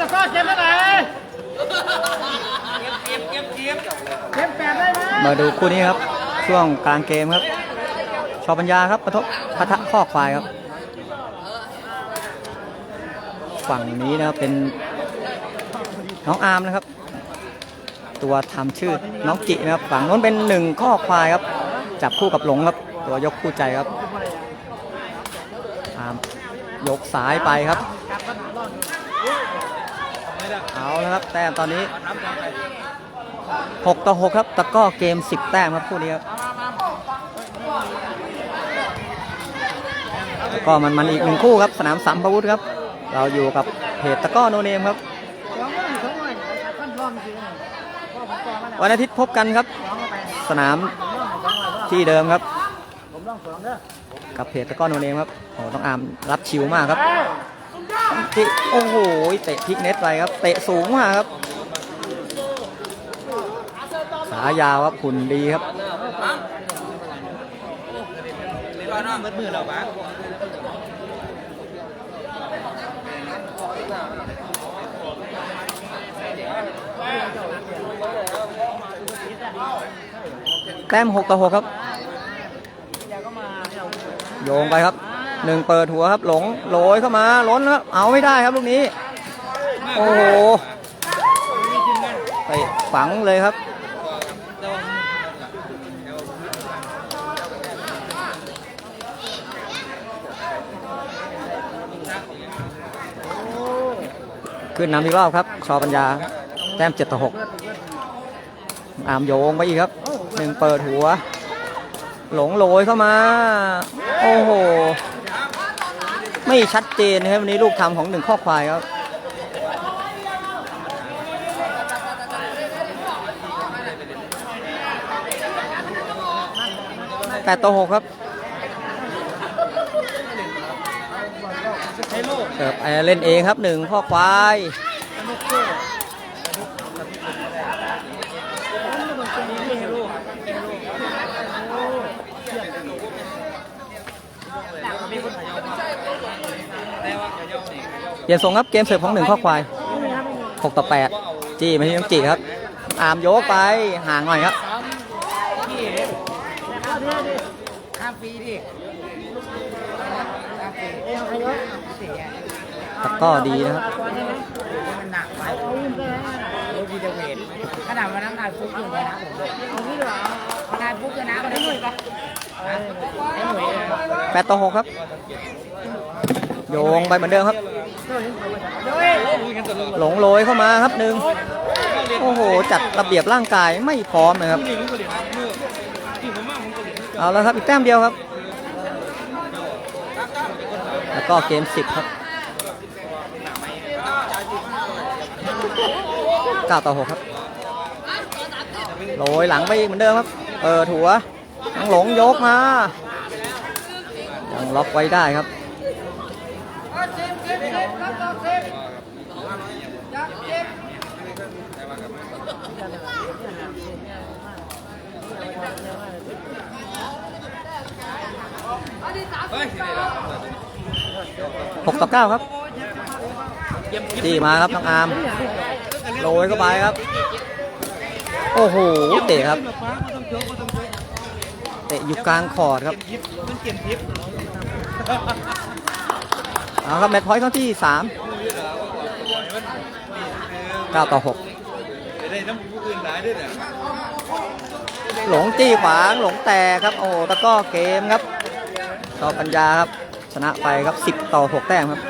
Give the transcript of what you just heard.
ตะก้อเก็บได้ไหนเก็บเก็บเก็บเก็บแปดได้ไหมมาดูคู่นี้ครับ ช่วงกลางเกมครับ ชอปัญญาครับปะทบปะทะข้อควายครับ ฝั่งนี้นะครับเป็นน้องอาร์มนะครับ ตัวทำชื่อน้องจินะครับ ฝั่งนู้นเป็นหนึ่งข้อควายครับ จับคู่กับหลงครับ ตัวยกคู่ใจครับอาร์มยกสายไปครับ เอาแล้วครับแต้มตอนนี้ 6 ต่อ 6 ครับ ตะก้อเกม 10 แต้มครับคู่นี้ครับแล้วก็มันมันอีกหนึ่งคู่ครับ สนามสัมภวุธครับ เราอยู่กับเพจตะก้อโนเนมครับ วันอาทิตย์พบกันครับ สนามที่เดิมครับ กับเพจตะก้อโนเนมครับโอ้ต้องอามรับชิวมากครับ ที่โอ้โหเตะพลิกเน็ตไปครับ เตะสูงมากครับขายาวครับหุ่นดีครับมืดมืดเราปะแต้ม6ต่อ6ครับ โยงไปครับ หนึ่งเปิดหัวครับหลงโหลยเข้ามาล้นครับเอาไม่ได้ครับลูกนี้ โอ้โหไปฝังเลยครับขึ้นนำอีกรอบครับ ชอปัญญา แต้ม7ต่อ6อามโยงไปอีกครับหนึ่งเปิดหัว หลงโรยเข้ามา โอ้โห ไม่ชัดเจนนะครับวันนี้ลูกทำของหนึ่งข้อควายครับแปดต่อหกครับเสิร์ฟแอเล่นเองครับหนึ่งข้อควายเเปลี่ยนทรงครับเกมเสิร์ฟของหนึ่งข้อควายหกต่อแปดจี้มาที่น้องจีครับ อามโยกไปห่างหน่อยครับตะก้อดีนะครับขนาดวันนั้นนายฟุกอยู่เลยนะผมเอาที่เหรอนายฟุกชนะก็ได้หน่วยปะได้หน่วยแปดต่อหกครับ โยงไปเหมือนเดิมครับ หลงโรยเข้ามาครับหนึ่งโอ้โห จัดระเบียบร่างกายไม่พร้อมนะครับ เอาแล้วครับอีกแต้มเดียวครับ แล้วก็เกม10ครับ9ต่อ6ครับโรยหลังไปเหมือนเดิมครับเปิดหัวยังหลงยกมา ยังล็อกไว้ได้ครับ หกต่อเก้าครับจี้มาครับน้องอาร์มโรยเข้าไปครับ โอ้โหเตะครับเตะอยู่กลางคอร์ดครับ เอาครับแมตช์พอยต์ครั้งที่สามเก้าต่อหกได้น้ำผู้อื่นหลายด้วยเนี่ยหลงจี้ขวางหลงแต่ครับ โอ้ตะก้อเกมครับต่อปัญญาครับ ชนะไปครับ10ต่อ6แต้มครับ